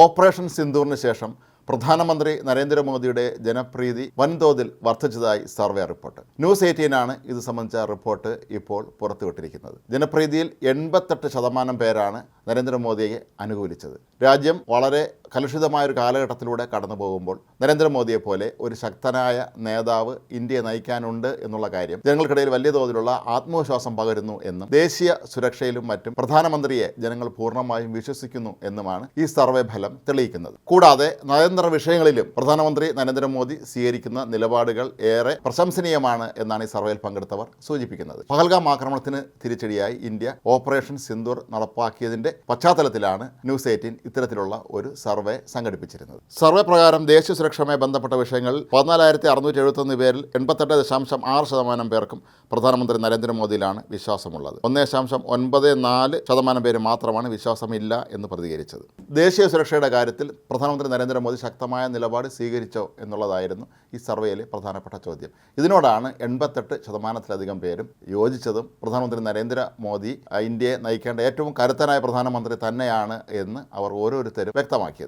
Operation സിന്ദൂറിന് ശേഷം പ്രധാനമന്ത്രി നരേന്ദ്രമോദിയുടെ ജനപ്രീതി വൻതോതിൽ വർദ്ധിച്ചതായി സർവേ റിപ്പോർട്ട്. ന്യൂസ് എയ്റ്റീനാണ് ഇത് സംബന്ധിച്ച റിപ്പോർട്ട് ഇപ്പോൾ പുറത്തുവിട്ടിരിക്കുന്നത്. ജനപ്രീതിയിൽ എൺപത്തെട്ട് ശതമാനം പേരാണ് നരേന്ദ്രമോദിയെ അനുകൂലിച്ചത്. രാജ്യം വളരെ കലുഷിതമായ ഒരു കാലഘട്ടത്തിലൂടെ കടന്നു പോകുമ്പോൾ നരേന്ദ്രമോദിയെ പോലെ ഒരു ശക്തനായ നേതാവ് ഇന്ത്യയെ നയിക്കാനുണ്ട് എന്നുള്ള കാര്യം ജനങ്ങൾക്കിടയിൽ വലിയ തോതിലുള്ള ആത്മവിശ്വാസം പകരുന്നു എന്നും ദേശീയ സുരക്ഷയിലും മറ്റും പ്രധാനമന്ത്രിയെ ജനങ്ങൾ പൂർണമായും വിശ്വസിക്കുന്നു എന്നുമാണ് ഈ സർവേ ഫലം തെളിയിക്കുന്നത്. കൂടാതെ നയതന്ത്ര വിഷയങ്ങളിലും പ്രധാനമന്ത്രി നരേന്ദ്രമോദി സ്വീകരിക്കുന്ന നിലപാടുകൾ ഏറെ പ്രശംസനീയമാണ് എന്നാണ് ഈ സർവേയിൽ പങ്കെടുത്തവർ സൂചിപ്പിക്കുന്നത്. പഹൽഗാം ആക്രമണത്തിന് തിരിച്ചടിയായി ഇന്ത്യ ഓപ്പറേഷൻ സിന്ദൂർ നടപ്പാക്കിയതിന്റെ പശ്ചാത്തലത്തിലാണ് ന്യൂസ് എയ്റ്റീൻ ഇത്തരത്തിലുള്ള ഒരു സർവേ സംഘടിപ്പിച്ചിരുന്നത്. സർവേ പ്രകാരം ദേശീയ സുരക്ഷയുമായി ബന്ധപ്പെട്ട വിഷയങ്ങൾ പതിനാലായിരത്തി അറുന്നൂറ്റി എഴുപത്തൊന്ന് പേരിൽ എൺപത്തെട്ട് ദശാംശം ആറ് ശതമാനം പേർക്കും പ്രധാനമന്ത്രി നരേന്ദ്രമോദിയിലാണ് വിശ്വാസമുള്ളത്. ഒന്ന് ദശാംശം ഒൻപത് നാല് ശതമാനം പേര് മാത്രമാണ് വിശ്വാസമില്ല എന്ന് പ്രതികരിച്ചത്. ദേശീയ സുരക്ഷയുടെ കാര്യത്തിൽ പ്രധാനമന്ത്രി നരേന്ദ്രമോദി ശക്തമായ നിലപാട് സ്വീകരിച്ചോ എന്നുള്ളതായിരുന്നു ഈ സർവേയിലെ പ്രധാനപ്പെട്ട ചോദ്യം. ഇതിനോടാണ് എൺപത്തെട്ട് ശതമാനത്തിലധികം പേരും യോജിച്ചതും പ്രധാനമന്ത്രി നരേന്ദ്രമോദി ഇന്ത്യയെ നയിക്കേണ്ട ഏറ്റവും കരുത്തനായ പ്രധാനമന്ത്രി തന്നെയാണ് എന്ന് അവർ ഓരോരുത്തരും വ്യക്തമാക്കിയത്.